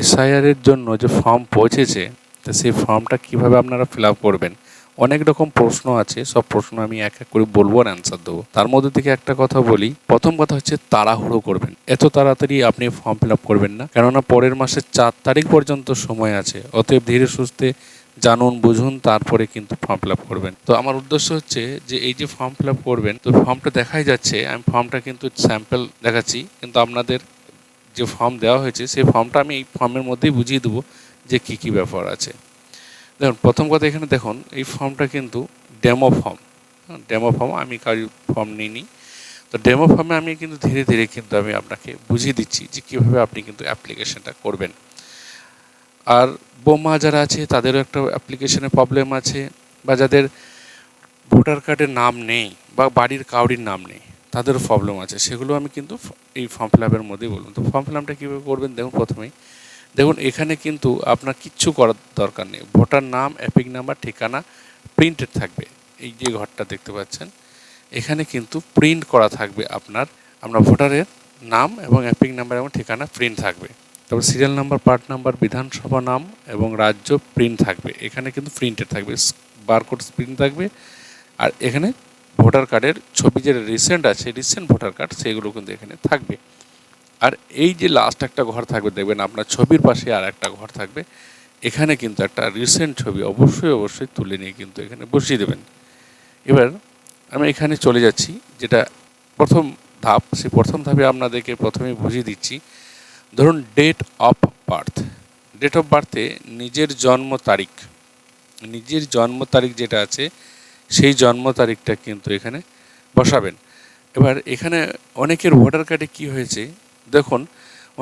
SIR এর জন্য যে ফর্ম পৌঁছেছে, তো সেই ফর্মটা কীভাবে আপনারা ফিল আপ করবেন? অনেক রকম প্রশ্ন আছে, সব প্রশ্ন আমি এক এক করে বলব আর অ্যান্সার দেবো। তার মধ্যে থেকে একটা কথা বলি, প্রথম কথা হচ্ছে তাড়াহুড়ো করবেন। এত তাড়াতাড়ি আপনি ফর্ম ফিল আপ করবেন না, কেননা পরের মাসের চার তারিখ পর্যন্ত সময় আছে। অতএব ধীরে সুস্থে জানুন, বুঝুন, তারপরে কিন্তু ফর্ম ফিল আপ করবেন। তো আমার উদ্দেশ্য হচ্ছে যে এই যে ফর্ম ফিল আপ করবেন, তো ফর্মটা দেখাই যাচ্ছে, আমি ফর্মটা কিন্তু স্যাম্পল দেখাচ্ছি, কিন্তু আপনাদের যে ফর্ম দেওয়া হয়েছে, সেই ফর্মটা আমি এই ফর্মের মধ্যেই বুঝিয়ে দেবো যে কী কী ব্যাপার আছে। দেখুন, প্রথম কথা এখানে দেখুন, এই ফর্মটা কিন্তু ডেমো ফর্ম ডেমো ফর্ম আমি কারোর ফর্ম নিইনি। তো ডেমো ফর্মে আমি কিন্তু ধীরে ধীরে কিন্তু আমি আপনাকে বুঝিয়ে দিচ্ছি যে কীভাবে আপনি কিন্তু অ্যাপ্লিকেশনটা করবেন। আর বোমা যারা আছে, তাদেরও একটা অ্যাপ্লিকেশনে প্রবলেম আছে, বা যাদের ভোটার কার্ডের নাম নেই, বা বাড়ির কাউরির নাম নেই। তাদেরও প্রবলেম আছে। সেগুলো আমি কিন্তু এই ফর্ম ফিল আপের মধ্যেই বলব। তো ফর্ম ফিল আপটা কীভাবে করবেন? দেখুন প্রথমেই। দেখুন, এখানে কিন্তু আপনার কিচ্ছু করার দরকার নেই। ভোটার নাম অ্যাপিক নাম্বার, ঠিকানা প্রিন্টেড থাকবে। এই যে ঘরটা দেখতে পাচ্ছেন, এখানে কিন্তু প্রিন্ট করা থাকবে আপনার আপনার ভোটারের নাম এবং অ্যাপিক নাম্বার এবং ঠিকানা প্রিন্ট থাকবে। তারপর সিরিয়াল নাম্বার পার্ট নাম্বার বিধানসভা নাম এবং রাজ্য প্রিন্ট থাকবে। এখানে কিন্তু প্রিন্টেড থাকবে। বারকোড প্রিন্ট থাকবে। আর এখানে ভোটার কার্ডের ছবি যে রিসেন্ট আছে রিসেন্ট ভোটার কার্ড, সেগুলো কিন্তু এখানে থাকবে। আর এই যে লাস্ট একটা ঘর থাকবে, দেখবেন আপনার ছবির পাশে আর একটা ঘর থাকবে। এখানে কিন্তু একটা রিসেন্ট ছবি অবশ্যই অবশ্যই তুলে নিয়ে কিন্তু এখানে বসিয়ে দেবেন। এবার আমি এখানে চলে যাচ্ছি, যেটা প্রথম ধাপ, সেই প্রথম ধাপে আপনাদেরকে প্রথমেই বুঝিয়ে দিচ্ছি। ধরুন date of birth date of বার্থে নিজের জন্ম তারিখ, নিজের জন্ম তারিখ যেটা আছে সেই জন্ম তারিখটা কিন্তু এখানে বসাবেন। এবার এখানে অনেকের ভোটার কার্ডে কি হয়েছে? দেখুন,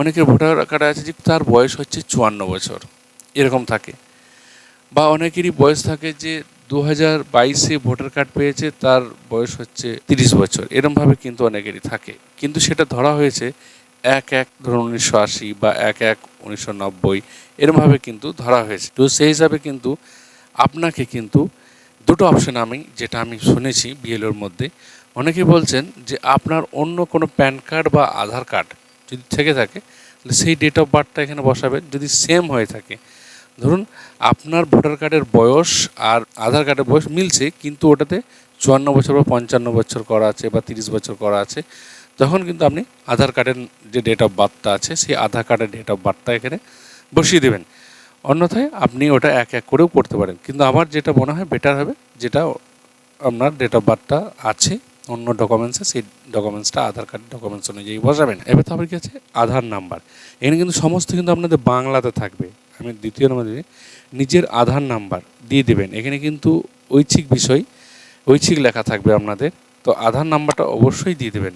অনেকের ভোটার কার্ডে আছে যে তার বয়স হচ্ছে চুয়ান্ন বছর, এরকম থাকে। বা অনেকেরই বয়স থাকে যে দু হাজার বাইশে ভোটার কার্ড পেয়েছে, তার বয়স হচ্ছে তিরিশ বছর, এরমভাবে কিন্তু অনেকেরই থাকে। কিন্তু সেটা ধরা হয়েছে এক এক, ধরুন উনিশশো আশি বা এক এক উনিশশো নব্বই, এরমভাবে কিন্তু ধরা হয়েছে। তো সেই হিসাবে কিন্তু আপনাকে কিন্তু দুটো অপশন আমি, যেটা আমি শুনেছি বিএলওর মধ্যে। অনেকে বলছেন যে আপনার অন্য কোনো প্যান কার্ড বা আধার কার্ড যদি থেকে থাকে, তাহলে সেই ডেট অফ বার্থটা এখানে বসাবেন যদি সেম হয়ে থাকে, ধরুন আপনার ভোটার কার্ডের বয়স আর আধার কার্ডের বয়স মিলছে, কিন্তু ওটাতে চুয়ান্ন বছর বা পঞ্চান্ন বছর করা আছে বা তিরিশ বছর করা আছে, তখন কিন্তু আপনি আধার কার্ডের যে ডেট অফ বার্থটা আছে, সেই আধার কার্ডের ডেট অফ বার্থটা এখানে বসিয়ে দেবেন। অন্যথায় আপনি ওটা এক এক করেও করতে পারেন। কিন্তু আমার যেটা মনে হয় বেটার হবে, যেটা আপনার ডেট অফ বার্থটা আছে, অন্য ডকুমেন্টসে সেই ডকুমেন্টসটা আধার কার্ড ডকুমেন্টস অনুযায়ী বসাবেন। এবার তারপর কি আছে? আধার নাম্বার এখানে কিন্তু সমস্ত কিন্তু আপনাদের বাংলাতে থাকবে। আমি দ্বিতীয় নম্বর নিজের আধার নাম্বার দিয়ে দেবেন। এখানে কিন্তু ঐচ্ছিক বিষয়, ঐচ্ছিক লেখা থাকবে আপনাদের। তো আধার নাম্বারটা অবশ্যই দিয়ে দেবেন।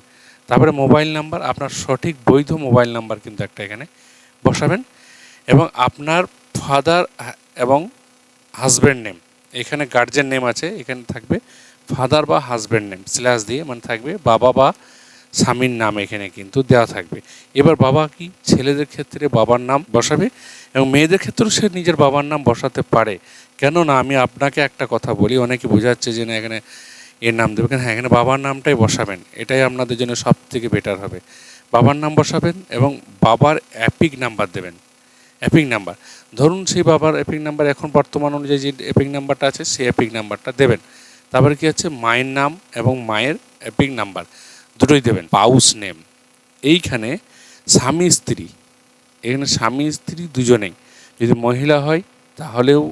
তারপরে মোবাইল নাম্বার আপনার সঠিক বৈধ মোবাইল নাম্বার কিন্তু একটা এখানে বসাবেন। এবং আপনার ফাদার এবং হাজব্যান্ড নেম। এখানে গার্জেন নেম আছে, এখানে থাকবে ফাদার বা হাজব্যান্ড নেম। স্ল্যাশ দিয়ে মানে থাকবে বাবা বা স্বামীর নাম এখানে কিন্তু দেওয়া থাকবে। এবার বাবা কি ছেলেদের ক্ষেত্রে বাবার নাম বসাবে এবং মেয়েদের ক্ষেত্রেও সে নিজের বাবার নাম বসাতে পারে। কেননা আমি আপনাকে একটা কথা বলি, অনেকে বোঝাচ্ছে যে না, এখানে এর নাম দেবে কেন? হ্যাঁ এখানে বাবার নামটাই বসাবেন, এটাই আপনাদের জন্য সব থেকে বেটার হবে। বাবার নাম বসাবেন এবং বাবার অ্যাপিক নাম্বার দেবেন। অ্যাপিক নাম্বার ধরুন সেই বাবার অ্যাপিং নাম্বার এখন বর্তমান অনুযায়ী যে অ্যাপিং নাম্বারটা আছে সেই অ্যাপিং নাম্বারটা দেবেন। তারপরে কী আছে মায়ের নাম এবং মায়ের অ্যাপিং নাম্বার দুটোই দেবেন। পাউস নেম এইখানে স্বামী স্ত্রী। এখানে স্বামী স্ত্রী দুজনেই। যদি মহিলা হয়, তাহলেও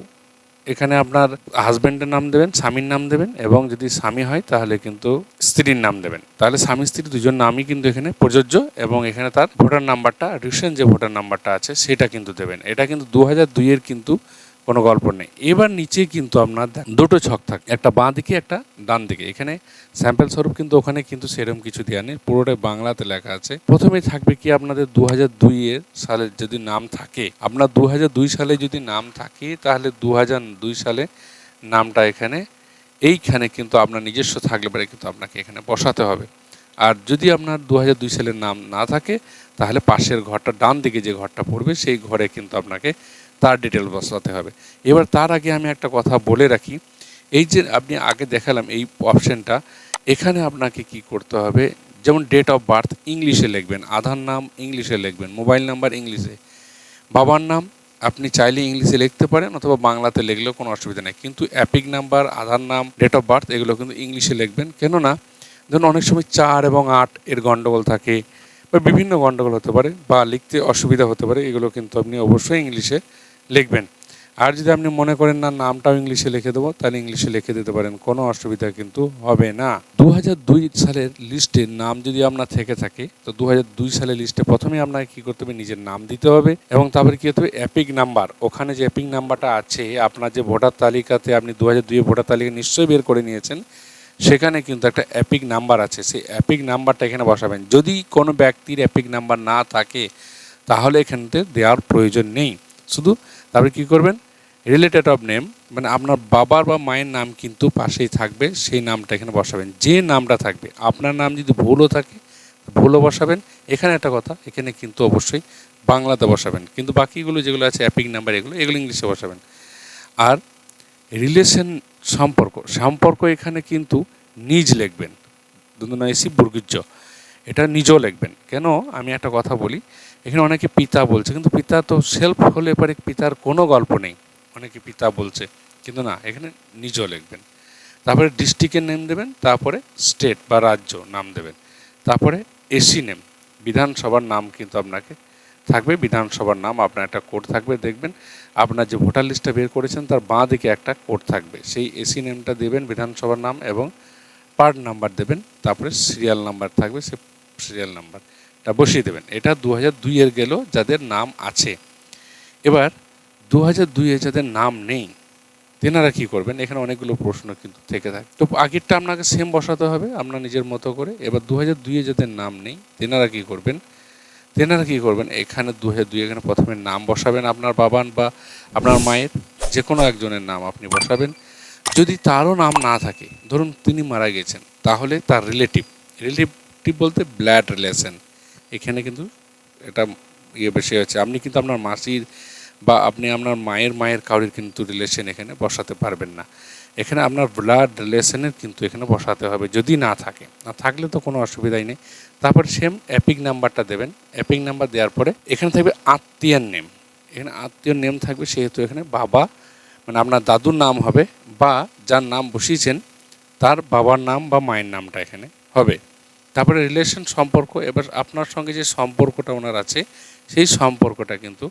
এখানে আপনার হাজব্যান্ডের নাম দেবেন, স্বামীর নাম দেবেন এবং যদি স্বামী হয় তাহলে কিন্তু স্ত্রীর নাম দেবেন। তাহলে স্বামী, স্ত্রী দুজন নামই কিন্তু এখানে প্রযোজ্য এবং এখানে তার ভোটার নাম্বারটা, রিসেন্ট যে ভোটার নাম্বারটা আছে সেটা কিন্তু দেবেন। এটা কিন্তু দু হাজার দুইয়ের কিন্তু কোনো গল্প নেই। এবার নিচে কিন্তু আপনার দুটো ছক থাকে। একটা বাঁ দিকে, একটা ডান দিকে। এখানে স্যাম্পল স্বরূপ কিন্তু ওখানে কিন্তু সেরকম কিছু দেওয়া নেই। পুরোটাই বাংলাতে লেখা আছে। প্রথমে থাকবে কি আপনাদের দু হাজার দুইয়ের সালের যদি নাম থাকে। আপনার দু হাজার দুই সালে যদি নাম থাকে, তাহলে দু হাজার দুই সালে নামটা এখানে, এইখানে কিন্তু আপনার নিজস্ব থাকলে পরে কিন্তু আপনাকে এখানে বসাতে হবে। আর যদি আপনার দু হাজার দুই সালের নাম না থাকে, তাহলে পাশের ঘরটা, ডান দিকে যে ঘরটা পড়বে, সেই ঘরে কিন্তু আপনাকে তার ডিটেল বসাতে হবে। এবার তার আগে আমি একটা কথা বলে রাখি। এই যে আপনি আগে দেখালাম এই অপশানটা এখানে আপনাকে কি করতে হবে? যেমন ডেট অফ বার্থ ইংলিশে লিখবেন, আধার নাম ইংলিশে লিখবেন মোবাইল নাম্বার ইংলিশে। বাবার নাম আপনি চাইলে ইংলিশে লিখতে পারেন অথবা বাংলাতে লিখলেও কোনো অসুবিধা নেই। কিন্তু অ্যাপিক নাম্বার, আধার নাম ডেট অফ বার্থ এগুলো কিন্তু ইংলিশে লিখবেন। কেননা, ধরুন অনেক সময় চার এবং আট এর গণ্ডগোল থাকে বা বিভিন্ন গণ্ডগোল হতে পারে বা লিখতে অসুবিধা হতে পারে, এগুলো কিন্তু আপনি অবশ্যই ইংলিশে লিখবেন। আর যদি আপনি মনে করেন, না, নামটাও ইংলিশে লিখে দেবো, তাহলে ইংলিশে লিখে দিতে পারেন। কোনো অসুবিধা কিন্তু হবে না। দু হাজার দুই সালের লিস্টে নাম যদি আপনার থেকে থাকে, তো দু হাজার দুই সালের লিস্টে প্রথমে আপনাকে কী করতে হবে? নিজের নাম দিতে হবে এবং তারপরে কী হতে হবে? EPIC number. ওখানে যে অ্যাপিক নাম্বারটা আছে, আপনার যে ভোটার তালিকাতে আপনি দু হাজার দুইয়ের ভোটার তালিকা নিশ্চয়ই বের করে নিয়েছেন, সেখানে কিন্তু একটা অ্যাপিক নাম্বার আছে। সেই অ্যাপিক নাম্বারটা এখানে বসাবেন। যদি কোনো ব্যক্তির অ্যাপিক নাম্বার না থাকে, তাহলে এখানতে দেওয়ার প্রয়োজন নেই। শুধু তারপরে কী করবেন? রিলেটেড অফ নেম মানে আপনার বাবার বা মায়ের নাম কিন্তু পাশেই থাকবে, সেই নামটা এখানে বসাবেন। যে নামটা থাকবে, আপনার নাম যদি ভুলও থাকে, ভুলও বসাবেন। এখানে একটা কথা, এখানে কিন্তু অবশ্যই বাংলাতে বসাবেন। কিন্তু বাকিগুলো যেগুলো আছে অ্যাপিক নাম্বার এগুলো এগুলো ইংলিশে বসাবেন। আর রিলেশন সম্পর্ক সম্পর্ক এখানে কিন্তু নিজ লিখবেন। দুন্দনাইসি বুর্গিজ্য। এটা নিজও লিখবেন। কেন? আমি একটা কথা বলি, এখানে অনেকে পিতা বলছে, কিন্তু পিতা তো সেলফ হলে পরে পিতার কোনো গল্প নেই। অনেকে পিতা বলছে, কিন্তু না, এখানে নিজও লিখবেন। তারপরে ডিস্ট্রিক্টের নেম দেবেন, তারপরে স্টেট বা রাজ্য নাম দেবেন। তারপরে এসি নেম বিধানসভার নাম কিন্তু আপনাকে থাকবে, বিধানসভার নাম, আপনার একটা কোড থাকবে, দেখবেন। আপনার যে ভোটার লিস্টটা বের করেছেন, তার বাঁ দিকে একটা কোড থাকবে। সেই এসি নেমটা দেবেন, বিধানসভার নাম এবং পার্ট নাম্বার দেবেন, তারপরে সিরিয়াল নাম্বার থাকবে, সে সিরিয়াল নাম্বারটা বসিয়ে দেবেন। এটা দু হাজার দুইয়ের গেল, যাদের নাম আছে। এবার দু হাজার দুইয়ে যাদের নাম নেই, তেনারা কী করবেন? এখানে অনেকগুলো প্রশ্ন কিন্তু থেকে থাকে। তো আগেরটা আপনাকে সেম বসাতে হবে, আপনার নিজের মতো করে। এবার দু হাজার দুইয়ে যাদের নাম নেই, তেনারা কী করবেন? তেনারা কী করবেন? এখানে দু হাজার দুই এখানে প্রথমে নাম বসাবেন আপনার বাবান বা আপনার মায়ের যে কোনো একজনের নাম আপনি বসাবেন। যদি তারও নাম না থাকে, ধরুন তিনি মারা গেছেন, তাহলে তার রিলেটিভ রিলেটিভ বলতে ব্লাড রিলেশন। এখানে কিন্তু এটা ইয়ে বেশি হয়েছে। আপনি কিন্তু আপনার মাসির বা আপনি আপনার মায়ের মায়ের কাউরির কিন্তু রিলেশন এখানে বসাতে পারবেন না। এখানে আপনার ব্লাড রিলেশনের কিন্তু এখানে বসাতে হবে, যদি না থাকে। না থাকলে তো কোনো অসুবিধাই নেই। তারপর সেম অ্যাপিক নাম্বারটা দেবেন। অ্যাপিক নাম্বার দেওয়ার পরে এখানে থাকবে আত্মীয়ার নেম। এখানে আত্মীয়র নেম থাকবে সেহেতু এখানে বাবা মানে আপনার দাদুর নাম হবে বা যার নাম বসিয়েছেন, তার বাবার নাম বা মায়ের নামটা এখানে হবে। তারপরে রিলেশন সম্পর্ক, এবার আপনার সঙ্গে যে সম্পর্কটা ওনার আছে, সেই সম্পর্কটা কিন্তু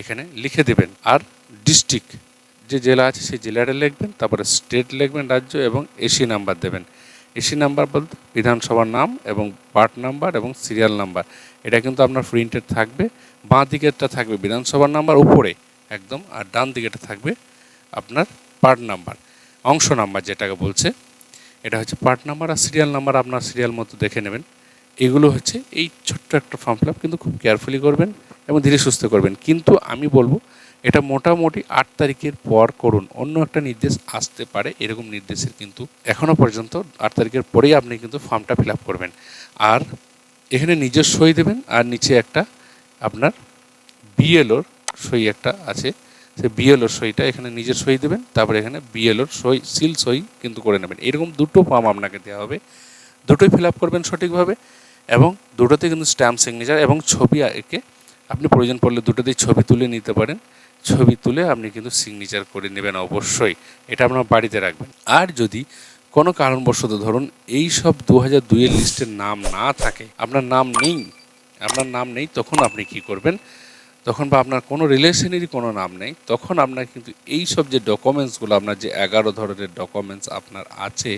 এখানে লিখে দেবেন। আর ডিস্ট্রিক্ট যে জেলা আছে সেই জেলাটা লিখবেন, তারপরে স্টেট লিখবেন, রাজ্য এবং এসি নাম্বার দেবেন। এসি নাম্বার বলতে বিধানসভার নাম এবং পার্ট নাম্বার এবং সিরিয়াল নাম্বার এটা কিন্তু আপনার প্রিন্টেড থাকবে, বাঁ দিকেরটা থাকবে বিধানসভার নাম্বার উপরে একদম, আর ডান দিকেটা থাকবে আপনার পার্ট নাম্বার অংশ নাম্বার যেটাকে বলছে। এটা হচ্ছে পার্ট নাম্বার আর সিরিয়াল নাম্বার আপনার সিরিয়াল মতো দেখে নেবেন। এগুলো হচ্ছে এই ছোট্ট একটা ফর্ম ফিল কিন্তু খুব কেয়ারফুলি করবেন এবং ধীরে সুস্থ করবেন। কিন্তু আমি বলব, এটা মোটামুটি আট তারিখের পর করুন। অন্য একটা নির্দেশ আসতে পারে, এরকম নির্দেশের কিন্তু এখনও পর্যন্ত আট তারিখের পরেই আপনি কিন্তু ফর্মটা ফিল আপ করবেন। আর এখানে নিজের সই দেবেন, আর নিচে একটা আপনার বিএলওর সই একটা আছে। সে বিএলওর সইটা এখানে নিজের সই দেবেন, তারপরে এখানে বিএলওর সই, সিল সই কিন্তু করে নেবেন। এরকম দুটো ফর্ম আপনাকে দেওয়া হবে। দুটোই ফিল আপ করবেন সঠিকভাবে এবং দুটোতে কিন্তু স্ট্যাম্প সিগনেচার এবং ছবি এঁকে আপনি প্রয়োজন পড়লে দুটোতেই ছবি তুলে নিতে পারেন। ছবি তুলে আপনি কিন্তু সিগনেচার করে নেবেন অবশ্যই। এটা আপনার বাড়িতে রাখবেন। আর যদি কোনো কারণবশত ধরুন এই সব দু হাজার দুইয়ের লিস্টের নাম না থাকে, আপনার নাম নেই, আপনার নাম নেই, তখন আপনি কি করবেন? তখন বা আপনার কোনো রিলেশনেরই কোনো নাম নেই, তখন আপনার কিন্তু এই সব যে ডকুমেন্টসগুলো আপনার যে এগারো ধরনের ডকুমেন্টস আপনার আছে,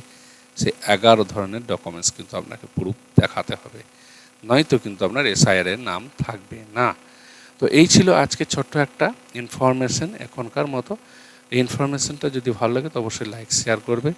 সে এগারো ধরনের ডকুমেন্টস কিন্তু আপনাকে প্রুফ দেখাতে হবে। নয়তো কিন্তু আপনার এসআইআর এর নাম থাকবে না। তো এই ছিল আজকে ছোট্ট একটা ইনফরমেশন এখনকার মতো। এই ইনফরমেশনটা যদি ভালো লাগে তো অবশ্যই লাইক শেয়ার করবে।